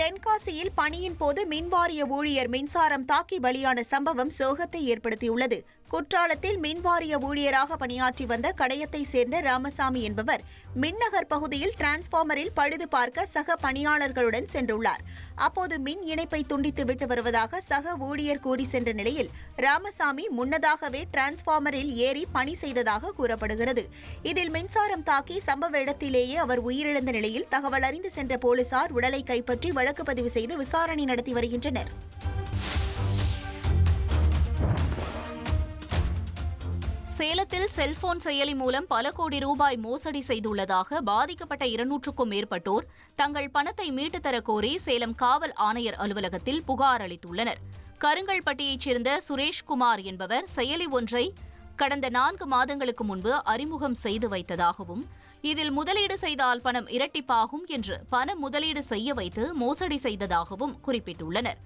தென்காசியில் பணியின் போது மின்வாரிய ஊழியர் மின்சாரம் தாக்கி பலியான சம்பவம் சோகத்தை ஏற்படுத்தியுள்ளது. குற்றாலத்தில் மின்வாரிய ஊழியராக பணியாற்றி வந்த கடையத்தை சேர்ந்த ராமசாமி என்பவர் மின்னகர் பகுதியில் டிரான்ஸ்பார்மரில் பழுது பார்க்க சக பணியாளர்களுடன் சென்றுள்ளார். அப்போது மின் இணைப்பை துண்டித்து விட்டு வருவதாக சக ஊழியர் கூறி சென்ற நிலையில் ராமசாமி முன்னதாகவே டிரான்ஸ்பார்மரில் ஏறி பணி செய்ததாக கூறப்படுகிறது. இதில் மின்சாரம் தாக்கி சம்பவ இடத்திலேயே அவர் உயிரிழந்த நிலையில் தகவல் அறிந்து சென்ற போலீசார் உடலை கைப்பற்றி வழக்கு பதிவு செய்து விசாரணை நடத்தி வருகின்றனர். சேலத்தில் செல்போன் செயலி மூலம் பல கோடி ரூபாய் மோசடி செய்துள்ளதாக பாதிக்கப்பட்ட இருநூற்றுக்கும் மேற்பட்டோர் தங்கள் பணத்தை மீட்டுத்தரக் கோரி சேலம் காவல் ஆணையர் அலுவலகத்தில் புகார் அளித்துள்ளனர். கருங்கல்பட்டியைச் சேர்ந்த சுரேஷ்குமார் என்பவர் செயலி ஒன்றை கடந்த நான்கு மாதங்களுக்கு முன்பு அறிமுகம் செய்து வைத்ததாகவும் இதில் முதலீடு செய்தால் பணம் இரட்டிப்பாகும் என்று பண முதலீடு செய்ய வைத்து மோசடி செய்ததாகவும் குறிப்பிட்டுள்ளனர்.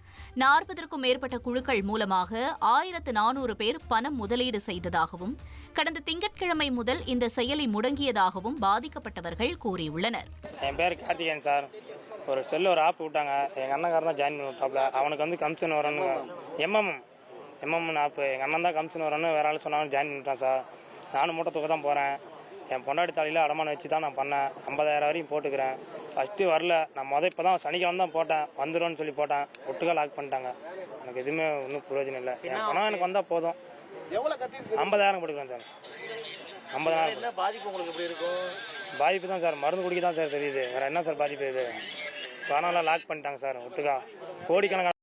நாற்பதற்கும் மேற்பட்ட குழுக்கள் மூலமாக ஆயிரத்து நானூறு பேர் பணம் முதலீடு செய்ததாகவும் கடந்த திங்கட்கிழமை முதல் இந்த செயலி முடங்கியதாகவும் பாதிக்கப்பட்டவர்கள் கூறியுள்ளனர். என் பேர் கார்த்திகேயன் சார். ஒரு செல்லு ஒரு ஆப் விட்டாங்க. எங்கள் அண்ணங்காரன் தான் ஜாயின் பண்ணி விட்டாப்ல அவனுக்கு வந்து கமிஷன் வரணும் எம்எம் எம்எம் ஆப்பு எங்கள் அண்ணன் தான் கமிஷன் வரணும்னு வேற ஆள் சொன்னாலும் ஜாயின் பண்ணிட்டான் சார் நானும் மூட்டை தொகை தான் போகிறேன் என் பொண்டாட்டி தலையில் அடமானம் வச்சு தான் நான் பண்ணேன். ஐம்பதாயிரம் வரையும் போட்டுக்கிறேன். ஃபஸ்ட்டு வரல. நான் மொதல் இப்போ தான் சனிக்கிழமை தான் போட்டேன். வந்துடும்னு சொல்லி போட்டேன். ஒட்டுக்கா லாக் பண்ணிட்டாங்க. எனக்கு எதுவுமே ஒன்றும் பிரயோஜனம் இல்லை. என் பணம் எனக்கு வந்தால் போதும். ஐம்பதாயிரம் போட்டுக்கிறேன் சார் ஐம்பதாயிரம் பாதிப்பு உங்களுக்கு எப்படி இருக்கும்? பாதிப்பு தான் சார் மருந்து குடிக்க தான் சார் தெரியுது. வேற என்ன சார் பாதிப்பு இது? பணம்லாம் லாக் பண்ணிட்டாங்க சார் ஒட்டுக்கா. கோடிக்கணக்கான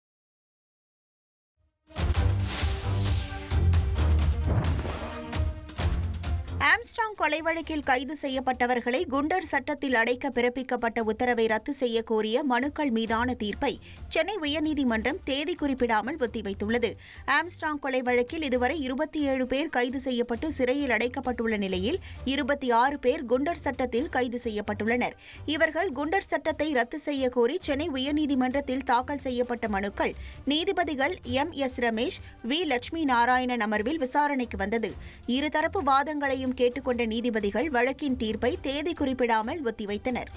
ஆம்ஸ்டாங் கொலை வழக்கில் கைது செய்யப்பட்டவர்களை குண்டர் சட்டத்தில் அடைக்க பிறப்பிக்கப்பட்ட உத்தரவை ரத்து செய்ய கோரிய மனுக்கள் மீதான தீர்ப்பை சென்னை உயர்நீதிமன்றம் தேதி குறிப்பிடாமல் ஒத்திவைத்துள்ளது. ஆம்ஸ்டாங் கொலை வழக்கில் இதுவரை இருபத்தி ஏழு பேர் கைது செய்யப்பட்டு சிறையில் அடைக்கப்பட்டுள்ள நிலையில் இருபத்தி ஆறு பேர் குண்டர் சட்டத்தில் கைது செய்யப்பட்டுள்ளனர். இவர்கள் குண்டர் சட்டத்தை ரத்து செய்ய கோரி சென்னை உயர்நீதிமன்றத்தில் தாக்கல் செய்யப்பட்ட மனுக்கள் நீதிபதிகள் M S Ramesh V Lakshmi Narayanan அமர்வில் விசாரணைக்கு வந்தது. இருதரப்பு வாதங்களையும் கேட்டுக்கொண்ட நீதிபதிகள் வழக்கின் தீர்ப்பை தேதி குறிப்பிடாமல் ஒத்திவைத்தனர்.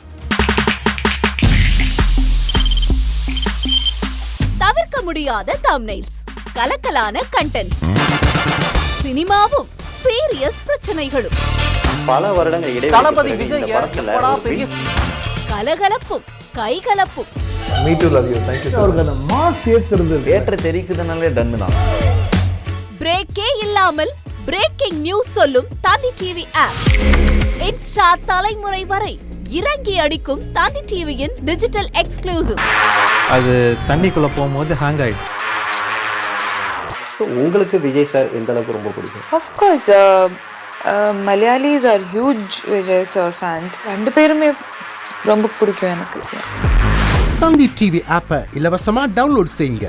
தவிர்க்க முடியாத தம்னைல்ஸ் கலக்கலான கண்டென்ட்ஸ் சினிமாவும் சீரியஸ் பிரச்சனைகளும். பல வருடங்கள் இடைவெளி கலகலப்பும் கைகலப்பும். தேட்டர் தெரிக்குதுனாலே டன்னு தான். பிரேக்கே இல்லாமல் பிரேக்கிங் நியூஸ் சொல்லும் தந்தி டிவி ஆப் இன்ஸ்டா தலைமுறை வரை இறங்கி அடிக்கும் தந்தி டிவியின் டிஜிட்டல் எக்ஸ்க்ளூசிவ் அது தண்ணிக்குள்ள போகும்போது ஹேங் ஆயிடுச்சு உங்களுக்கு விஜய் சார் எந்த அளவுக்கு ரொம்ப பிடிக்கும்? Uh, Malayalis are huge Vijay sir fans. ரெண்டு பேருமே ரொம்ப பிடிக்கும் எனக்கு. தந்தி டிவி ஆப்பை இலவசமா டவுன்லோட் செய்யுங்க.